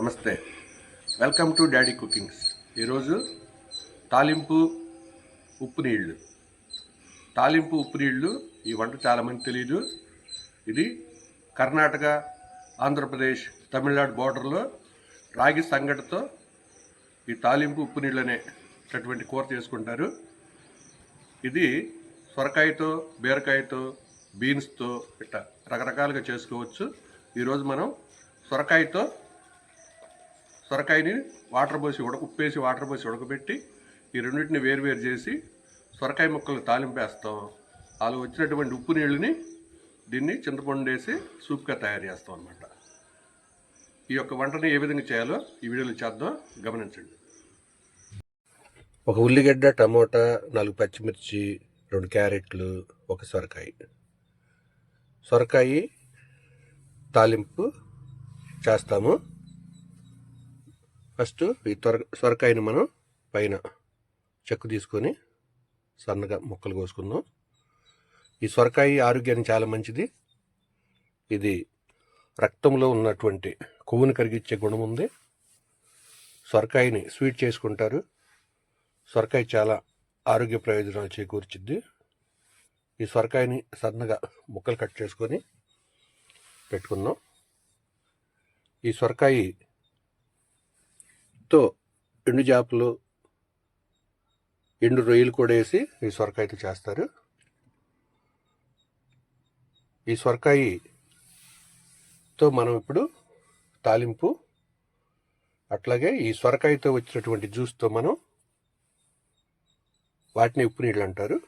నమస్తే. Welcome to daddy cookings ఈరోజు తాలింపు ఉప్పు నీళ్ళు తాలింపు ఉప్పు నీళ్ళు ఈ వంట చాలామంది తెలియదు ఇది కర్ణాటక ఆంధ్రప్రదేశ్ తమిళనాడు బోర్డర్లో రాగి సంగటితో ఈ తాలింపు ఉప్పు నీళ్ళు అనేటటువంటి కూర చేసుకుంటారు. ఇది సొరకాయతో బీరకాయతో బీన్స్తో ఇట్లా రకరకాలుగా చేసుకోవచ్చు. ఈరోజు మనం సొరకాయతో సొరకాయని వాటర్ పోసి ఉడక ఉప్పేసి వాటర్ పోసి ఉడకబెట్టి ఈ రెండింటిని వేరువేరు చేసి సొరకాయ ముక్కలు తాలింపేస్తాం. అలా వచ్చినటువంటి ఉప్పు నీళ్ళని దీన్ని చింతపండు వేసి సూప్గా తయారు చేస్తాం అనమాట ఈ యొక్క వంటని ఏ విధంగా చేయాలో ఈ వీడియోలో చేద్దాం. గమనించండి. ఒక ఉల్లిగడ్డ టమోటా నాలుగు పచ్చిమిర్చి రెండు క్యారెట్లు ఒక సొరకాయ. సొరకాయ తాలింపు చేస్తాము. ఫస్ట్ ఈ త్వర సొరకాయని మనం పైన చెక్కు తీసుకొని సన్నగా ముక్కలు కోసుకుందాం. ఈ సొరకాయ ఆరోగ్యానికి చాలా మంచిది. ఇది రక్తంలో ఉన్నటువంటి కొవ్వుని కరిగించే గుణం ఉంది. సొరకాయని స్వీట్ చేసుకుంటారు. సొరకాయ చాలా ఆరోగ్య ప్రయోజనాలు చేకూర్చిద్ది. ఈ సొరకాయని సన్నగా ముక్కలు కట్ చేసుకొని పెట్టుకుందాం. ఈ సొరకాయ ఎండు చేపలు ఎండు రొయ్యలు కూడా వేసి ఈ సొరకాయతో చేస్తారు. ఈ సొరకాయతో మనం ఇప్పుడు తాలింపు అట్లాగే ఈ సొరకాయతో వచ్చినటువంటి జ్యూస్తో మనం వాటిని ఉప్పు నీళ్ళు అంటారు.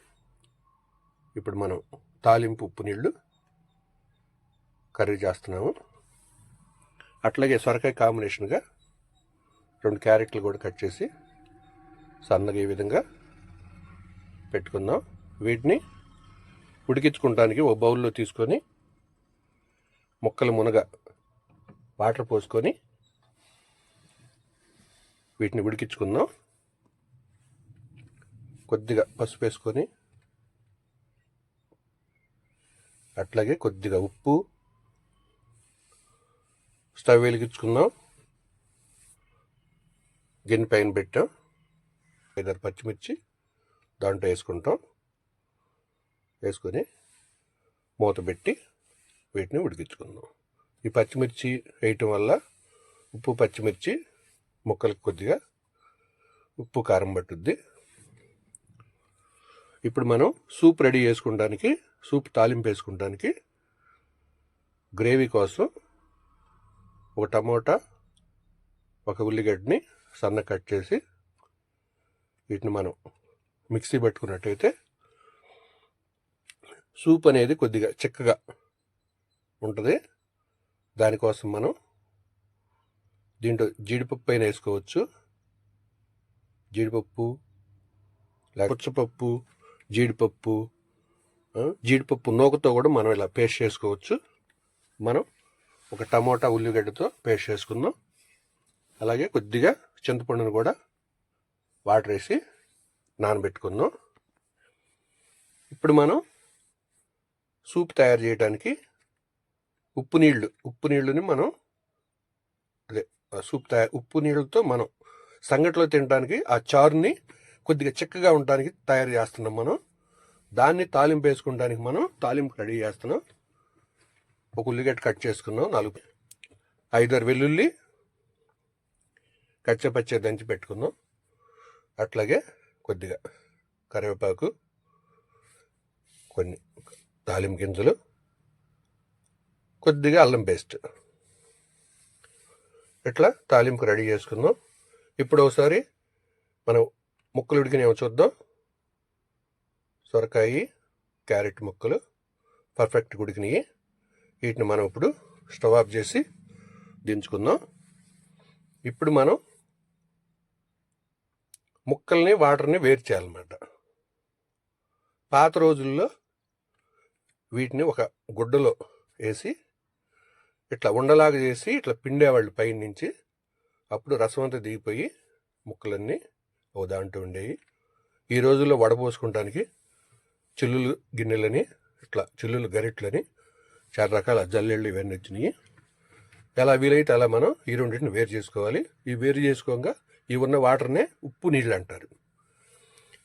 ఇప్పుడు మనం తాలింపు ఉప్పు నీళ్ళు కర్రీ చేస్తున్నాము. అట్లాగే సొరకాయ కాంబినేషన్గా రెండు క్యారెట్లు కూడా కట్ చేసి సన్నగా ఈ విధంగా పెట్టుకుందాం. వీటిని ఉడికించుకోవడానికి ఒక బౌల్లో తీసుకొని ముక్కలు మునగ వాటర్ పోసుకొని వీటిని ఉడికించుకుందాం. కొద్దిగా పసుపు వేసుకొని అట్లాగే కొద్దిగా ఉప్పు స్టవ్ వెలిగించుకుందాం. గిన్నె పైన పెట్టాం. ఐదారు పచ్చిమిర్చి దాంట్లో వేసుకుంటాం. వేసుకొని మూత పెట్టి వీటిని ఉడికించుకుందాం. ఈ పచ్చిమిర్చి వేయటం వల్ల ఉప్పు పచ్చిమిర్చి ముక్కలకు కొద్దిగా ఉప్పు కారం పట్టుద్ది. ఇప్పుడు మనం సూప్ రెడీ చేసుకోవడానికి సూప్ తాలింపు వేసుకోవడానికి గ్రేవీ కోసం ఒక టమోటా ఒక ఉల్లిగడ్డని సన్న కట్ చేసి వీటిని మనం మిక్సీ పెట్టుకున్నట్టయితే సూప్ అనేది కొద్దిగా చిక్కగా ఉంటుంది. దానికోసం మనం దీంట్లో జీడిపప్పు అయినా వేసుకోవచ్చు. జీడిపప్పు పుచ్చపప్పు జీడిపప్పు జీడిపప్పు నూకతో కూడా మనం ఇలా పేస్ట్ చేసుకోవచ్చు. మనం ఒక టమోటా ఉల్లిగడ్డతో పేస్ట్ చేసుకుందాం. అలాగే కొద్దిగా చింతపండును కూడా వాటర్ వేసి నానబెట్టుకుందాం. ఇప్పుడు మనం సూప్ తయారు చేయడానికి ఉప్పు నీళ్ళు ఉప్పు నీళ్ళని మనం అదే ఆ సూప్ తయారు ఉప్పు నీళ్ళతో మనం సంగట్లో తినడానికి ఆ చారుని కొద్దిగా చిక్కగా ఉండడానికి తయారు చేస్తున్నాం మనం. దాన్ని తాలింపు వేసుకోవడానికి మనం తాలింపు రెడీ చేస్తున్నాం ఒక ఉల్లిగడ్డ కట్ చేసుకున్నాం నాలుగు ఐదారు వెల్లుల్లి కచ్చపచ్చ దంచి పెట్టుకుందాం. అట్లాగే కొద్దిగా కరివేపాకు కొన్ని తాలింపు గింజలు కొద్దిగా అల్లం పేస్ట్. ఇట్లా తాలింపు రెడీ చేసుకుందాం. ఇప్పుడు ఒకసారి మనం ముక్కలు ఉడికినేమో చూద్దాం. సొరకాయి క్యారెట్ ముక్కలు పర్ఫెక్ట్ ఉడికినాయి వీటిని మనం ఇప్పుడు స్టవ్ ఆఫ్ చేసి దించుకుందాం. ఇప్పుడు మనం ముక్కల్ని వాటర్ని వేరు చేయాలన్నమాట. పాత రోజుల్లో వీటిని ఒక గుడ్డలో వేసి ఇట్లా ఉండలాగా చేసి ఇట్లా పిండేవాళ్ళు పైన నుంచి అప్పుడు రసం అంతా దిగిపోయి ముక్కలన్నీ ఓ దాంట్లో ఉండేవి. ఈ రోజుల్లో వడపోసుకోవడానికి చిల్లులు గిన్నెలని ఇట్లా చిల్లులు గరిట్లని చాలా రకాల జల్లెళ్ళు ఇవన్నీ వచ్చినాయి. ఎలా వీలైతే అలా మనం ఈ రెండింటిని వేరు చేసుకోవాలి. ఈ వేరు చేసుకోగా ఈ ఉన్న వాటర్నే ఉప్పు నీళ్ళు అంటారు.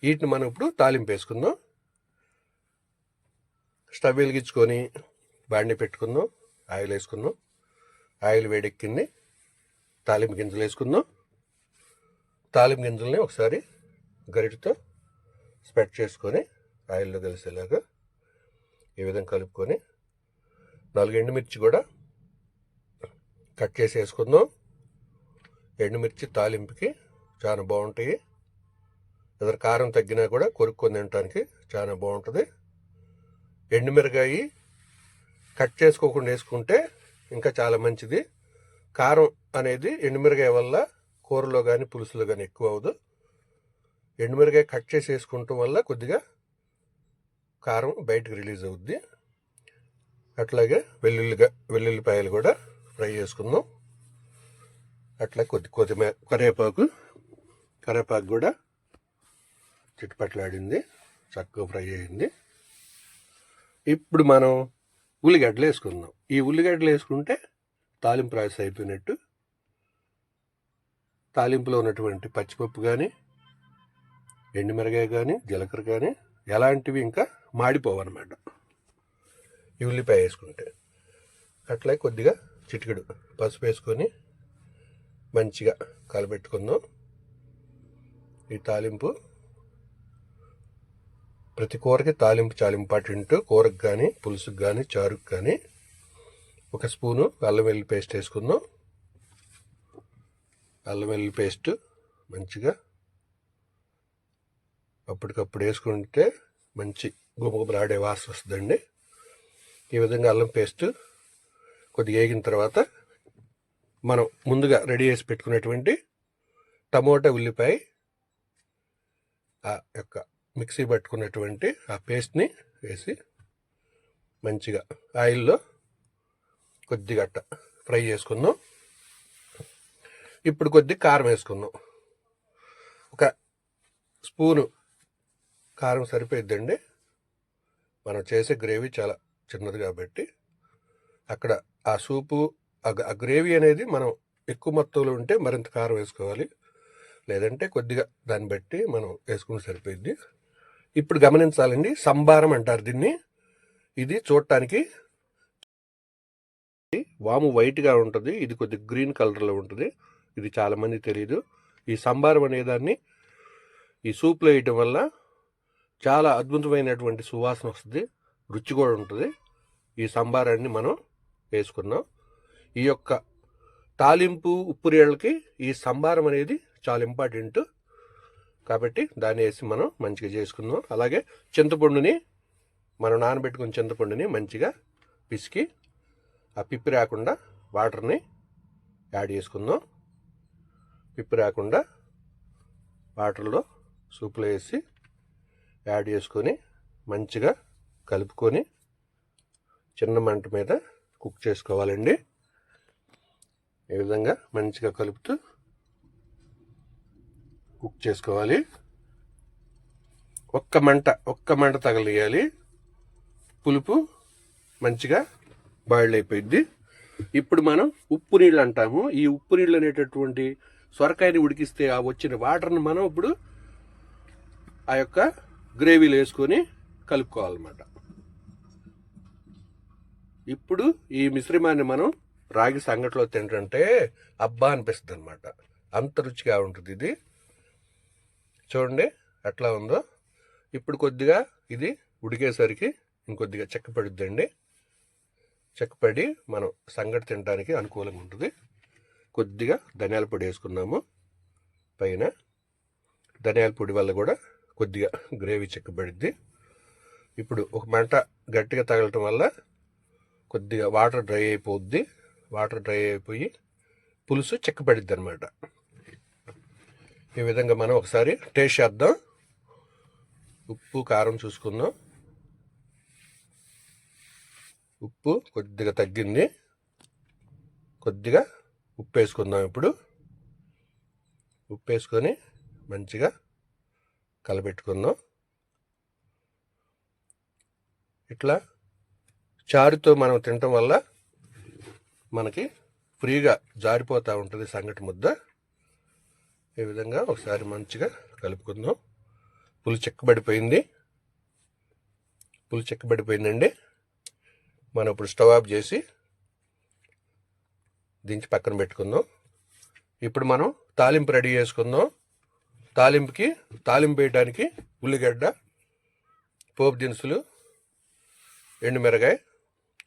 వీటిని మనం ఇప్పుడు తాలింపు వేసుకుందాం. స్టవ్ వెలిగించుకొని బాండి పెట్టుకుందాం. ఆయిల్ వేసుకుందాం. ఆయిల్ వేడెక్కింది. తాలింపు గింజలు వేసుకుందాం. తాలింపు గింజల్ని ఒకసారి గరిటతో స్ప్రెడ్ చేసుకొని ఆయిల్లో కలిసేలాగా ఈ విధంగా కలుపుకొని నాలుగు ఎండుమిర్చి కూడా కట్ చేసి వేసుకుందాం. ఎండుమిర్చి తాలింపుకి చాలా బాగుంటాయి. ఎదురు కారం తగ్గినా కూడా కొరుక్కొని తినడానికి చాలా బాగుంటుంది. ఎండుమిరకాయ కట్ చేసుకోకుండా వేసుకుంటే ఇంకా చాలా మంచిది. కారం అనేది ఎండుమిరకాయ వల్ల కూరలో కానీ పులుసులో కానీ ఎక్కువ అవ్వదు. ఎండుమిరకాయ కట్ చేసి వేసుకుంటాం వల్ల కొద్దిగా కారం బయటకు రిలీజ్ అవుద్ది. అట్లాగే వెల్లుల్లిగా వెల్లుల్లిపాయలు కూడా ఫ్రై చేసుకుందాం. అట్లా కొద్ది కొద్దిమేర కరివేపాకు కరివేపాకు కూడా చిట్టుపట్లాడింది చక్కగా ఫ్రై అయింది. ఇప్పుడు మనం ఉల్లిగడ్డలు వేసుకుందాం. ఈ ఉల్లిగడ్డలు వేసుకుంటే తాలింపు ప్రాసెస్ అయిపోయినట్టు. తాలింపులో ఉన్నటువంటి పచ్చిపప్పు కానీ ఎండుమిరగాయ కానీ జీలకర్ర కానీ ఎలాంటివి ఇంకా మాడిపోవన్నమాట. ఈ ఉల్లిపాయ వేసుకుంటే అట్లా కొద్దిగా చిటికెడు పసుపు వేసుకొని మంచిగా కలబెట్టుకుందాం. ఈ తాలింపు ప్రతి కూరకి తాలింపు చాలా ఇంపార్టెంట్ కూరకు కానీ పులుసుకు కానీ చారుకు కానీ ఒక స్పూను అల్లం వెల్లి పేస్ట్ వేసుకుందాం. అల్లం వెల్లుల్లి పేస్ట్ మంచిగా అప్పటికప్పుడు వేసుకుంటే మంచి గుమగుమలాడే వాసన వస్తుందండి. ఈ విధంగా అల్లం పేస్ట్ కొద్దిగా వేగిన తర్వాత మనం ముందుగా రెడీ చేసి పెట్టుకునేటువంటి టమోటా ఉల్లిపాయ ఆ యొక్క మిక్సీ పట్టుకున్నటువంటి ఆ పేస్ట్ని వేసి మంచిగా ఆయిల్లో కొద్దిగా అట్ట ఫ్రై చేసుకుందాం. ఇప్పుడు కొద్ది కారం వేసుకుందాం. ఒక స్పూను కారం సరిపోయిద్దండి. మనం చేసే గ్రేవీ చాలా చిన్నది కాబట్టి అక్కడ ఆ సూపు ఆ గ్రేవీ అనేది మనం ఎక్కువ మొత్తంలో ఉంటే మరింత కారం వేసుకోవాలి. లేదంటే కొద్దిగా దాన్ని బట్టి మనం వేసుకుని సరిపోయింది ఇప్పుడు గమనించాలండి సంబారం అంటారు దీన్ని. ఇది చూడటానికి వాము వైట్గా ఉంటుంది ఇది కొద్ది గ్రీన్ కలర్లో ఉంటుంది. ఇది చాలామంది తెలియదు ఈ సంబారం అనేదాన్ని ఈ సూప్లో వేయటం వల్ల చాలా అద్భుతమైనటువంటి సువాసన వస్తుంది రుచి కూడా ఉంటుంది. ఈ సంబారాన్ని మనం వేసుకున్నాం ఈ యొక్క తాలింపు ఉప్పురేళ్ళకి ఈ సంభారం అనేది చాలా ఇంపార్టెంట్. కాబట్టి దాన్ని వేసి మనం మంచిగా చేసుకుందాం. అలాగే చింతపండుని మనం నానబెట్టుకున్న చింతపండుని మంచిగా పిసికి ఆ పిప్పి రాకుండా వాటర్ని యాడ్ చేసుకుందాం. పిప్పి రాకుండా వాటర్లో సూప్లో వేసి యాడ్ చేసుకొని మంచిగా కలుపుకొని చిన్న మంట మీద కుక్ చేసుకోవాలండి. ఈ విధంగా మంచిగా కలుపుతూ కుక్ చేసుకోవాలి. ఒక్క మంట ఒక్క మంట తగలియాలి. పులుపు మంచిగా బాయిల్ అయిపోయింది ఇప్పుడు మనం ఉప్పు నీళ్ళు అంటాము. ఈ ఉప్పు నీళ్ళు అనేటటువంటి సొరకాయని ఉడికిస్తే ఆ వచ్చిన వాటర్ని మనం ఇప్పుడు ఆ యొక్క గ్రేవీలో వేసుకొని కలుపుకోవాలన్నమాట. ఇప్పుడు ఈ మిశ్రమాన్ని మనం రాగి సంగట్లో తింటుంటే అబ్బా అనిపిస్తుంది అనమాట అంత రుచిగా ఉంటుంది ఇది. చూడండి ఎట్లా ఉందో. ఇప్పుడు కొద్దిగా ఇది ఉడికేసరికి ఇంకొద్దిగా చెక్కపడుద్దండి చెక్కపడి మనం సంగటి తినడానికి అనుకూలంగా ఉంటుంది. కొద్దిగా ధనియాల పొడి వేసుకున్నాము పైన ధనియాల పొడి వల్ల కూడా కొద్దిగా గ్రేవీ చెక్కబడిద్ది ఇప్పుడు ఒక మంట గట్టిగా తగలటం వల్ల కొద్దిగా వాటర్ డ్రై అయిపోద్ది. వాటర్ డ్రై అయిపోయి పులుసు చెక్కబడిద్ది అనమాట ఈ విధంగా మనం ఒకసారి టేస్ట్ చేద్దాం. ఉప్పు కారం చూసుకుందాం. ఉప్పు కొద్దిగా తగ్గింది. కొద్దిగా ఉప్పు వేసుకుందాం ఇప్పుడు. ఉప్పు వేసుకొని మంచిగా కలబెట్టుకుందాం. ఇట్లా చారుతో మనం తినటం వల్ల మనకి ఫ్రీగా జారిపోతూ ఉంటుంది సంగటి ముద్ద. ఈ విధంగా ఒకసారి మంచిగా కలుపుకుందాం. పులి చెక్కబడిపోయింది. పులి చెక్కబడిపోయిందండి. మనం ఇప్పుడు స్టవ్ ఆఫ్ చేసి దించి పక్కన పెట్టుకుందాం. ఇప్పుడు మనం తాలింపు రెడీ చేసుకుందాం. తాలింపుకి తాలింపు వేయడానికి ఉల్లిగడ్డ పోపు దినుసులు ఎండుమిరగాయ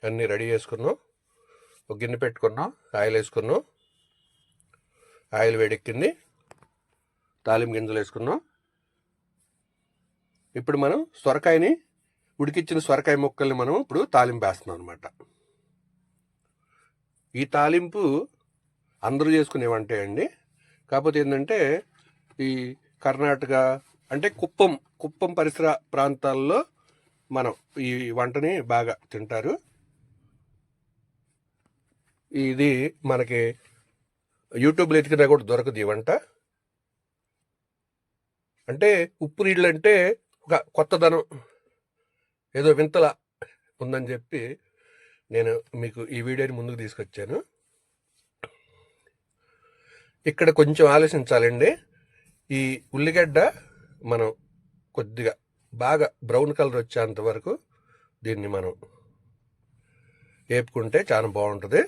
అన్నీ రెడీ చేసుకున్నాం ఒక గిన్నె పెట్టుకున్నాం ఆయిల్ వేసుకున్నాం. ఆయిల్ వేడెక్కింది. తాలింపు గింజలు వేసుకున్నాం. ఇప్పుడు మనం సొరకాయని ఉడికిచ్చిన సొరకాయ ముక్కల్ని మనం ఇప్పుడు తాలింపు వేస్తున్నాం అనమాట ఈ తాలింపు అందరూ చేసుకునేవంటే అండి. కాకపోతే ఏంటంటే ఈ కర్ణాటక అంటే కుప్పం కుప్పం పరిసర ప్రాంతాల్లో మనం ఈ వంటని బాగా తింటారు. ఇది మనకి యూట్యూబ్లో ఎతికినా కూడా దొరకదు ఈ వంట. అంటే ఉప్పు నీళ్ళు అంటే ఒక కొత్తదనం. ఏదో వింతల ఉందని చెప్పి నేను మీకు ఈ వీడియోని ముందుకు తీసుకొచ్చాను. ఇక్కడ కొంచెం ఆలోచించాలండి. ఈ ఉల్లిగడ్డ మనం కొద్దిగా బాగా బ్రౌన్ కలర్ వచ్చేంత వరకు దీన్ని మనం వేపుకుంటే చాలా బాగుంటుంది.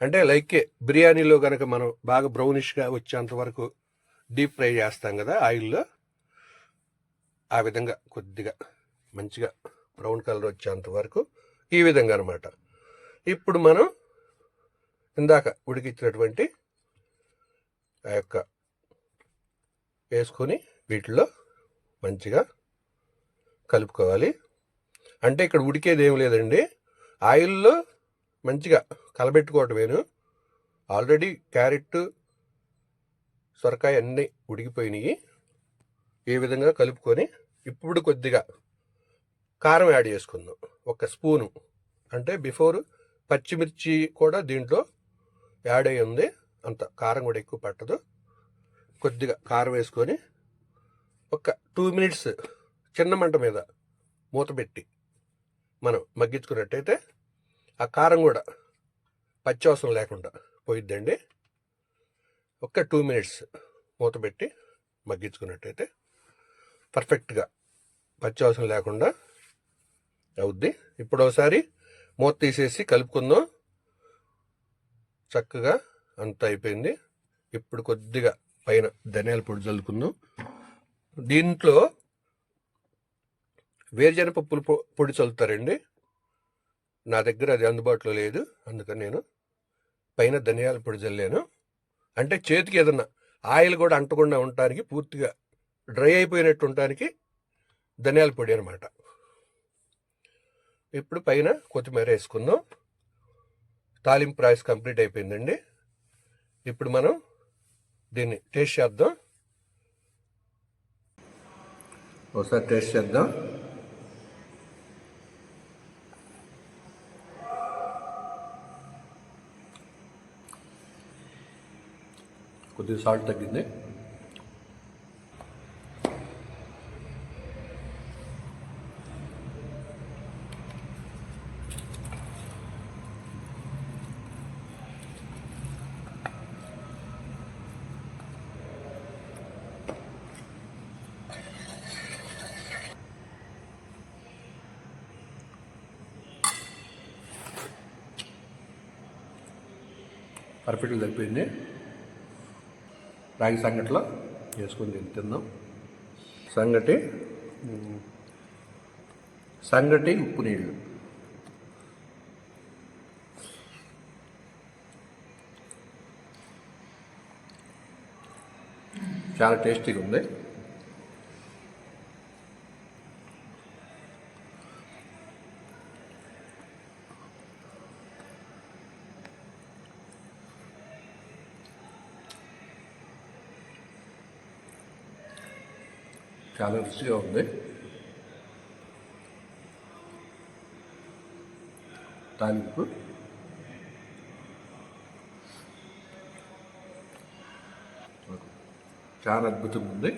అంటే లైక్ బిర్యానీలో కనుక మనం బాగా బ్రౌనిష్గా వచ్చేంత వరకు డీప్ ఫ్రై చేస్తాం కదా ఆయిల్లో ఆ విధంగా కొద్దిగా మంచిగా బ్రౌన్ కలర్ వచ్చేంత వరకు ఈ విధంగా అనమాట ఇప్పుడు మనం ఇందాక ఉడికిచ్చినటువంటి ఆ యొక్క వేసుకొని వీటిలో మంచిగా కలుపుకోవాలి. అంటే ఇక్కడ ఉడికేది ఏం లేదండి. ఆయిల్లో మంచిగా కలబెట్టుకోవటమేను ఆల్రెడీ క్యారెట్ సొరకాయ అన్నీ ఉడికిపోయినాయి. ఈ విధంగా కలుపుకొని ఇప్పుడు కొద్దిగా కారం యాడ్ చేసుకుందాం. ఒక స్పూను. అంటే బిఫోర్ పచ్చిమిర్చి కూడా దీంట్లో యాడ్ అయ్యి ఉంది. అంత కారం కూడా ఎక్కువ పట్టదు. కొద్దిగా కారం వేసుకొని ఒక టూ మినిట్స్ చిన్న మంట మీద మూత పెట్టి మనం మగ్గించుకున్నట్టయితే ఆ కారం కూడా పచ్చి అవసరం లేకుండా పోయిద్దండి. ఒక టూ మినిట్స్ మూత పెట్టి మగ్గించుకున్నట్టయితే పర్ఫెక్ట్గా పచ్చి అవసరం లేకుండా అవుద్ది. ఇప్పుడు ఒకసారి మూత తీసేసి కలుపుకుందాం. చక్కగా అంత అయిపోయింది. ఇప్పుడు కొద్దిగా పైన ధనియాల పొడి చల్లుకుందాం. దీంట్లో వేరుజనపప్పు పొ- పొడి చల్లుతారండి. నా దగ్గర అది అందుబాటులో లేదు. అందుకని నేను పైన ధనియాల పొడి చల్లాను అంటే చేతికి ఏదన్నా ఆయిల్ కూడా అంటకుండా ఉండటానికి పూర్తిగా డ్రై అయిపోయినట్టు ఉండటానికి ధనియాల పొడి అనమాట ఇప్పుడు పైన కొత్తిమీర వేసుకుందాం. తాలింపు రైస్ కంప్లీట్ అయిపోయిందండి. ఇప్పుడు మనం దీన్ని టేస్ట్ చేద్దాం. ఒకసారి టేస్ట్ చేద్దాం. కొద్దిగా సాల్ట్ తగ్గింది పర్ఫెక్ట్గా సరిపోయింది రాగి సంగటిలో వేసుకొని తిని తిందాం సంగటి సంగటి ఉప్పు నీళ్ళు. చాలా టేస్టీగా ఉంది చాలా రుచిగా ఉంది. తాలింపు. చాలా అద్భుతంగా ఉంది.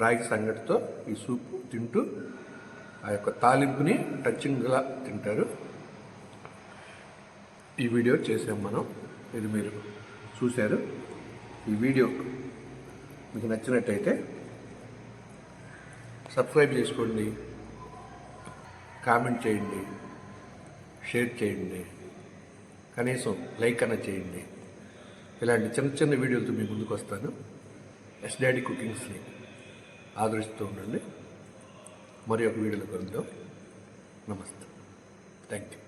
రాగి సంగటితో ఈ సూప్ తింటూ ఆ యొక్క తాలింపుని టచింగ్గా తింటారు. ఈ వీడియో చేసాం మనం. ఇది మీరు చూశారు. ఈ వీడియో మీకు నచ్చినట్టయితే సబ్స్క్రైబ్ చేసుకోండి కామెంట్ చేయండి షేర్ చేయండి కనీసం లైక్ అన్న చేయండి. ఇలాంటి చిన్న చిన్న వీడియోలతో మీ ముందుకు వస్తాను. ఎస్ డాడీ కుకింగ్స్ని ఆదరిస్తూ ఉండండి. మరి ఒక వీడియోలో కలుద్దాం. నమస్తే. Thank you